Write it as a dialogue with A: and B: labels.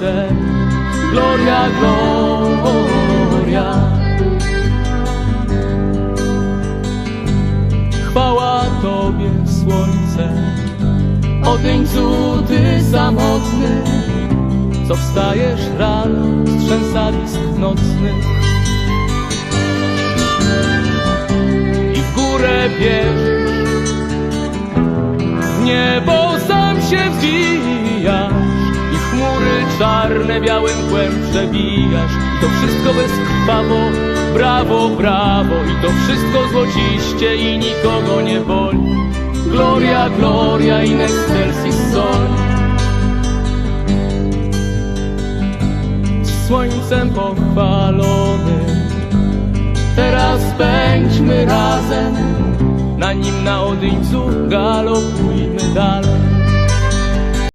A: miłosierdę. Gloria, gloria. Chwała Tobie, słońce, Odeńcu Ty samotny, co wstajesz rano z trzęsawisk nocnych i w górę bierzesz, w niebo sam się chmury czarne białym kłem przebijasz i to wszystko bezkrwawo, brawo, brawo i to wszystko złociście i nikogo nie boli. Gloria, gloria in excelsis soli. Słońcem pochwalony, teraz pędźmy razem, na nim na Odyńcu galopujmy dalej.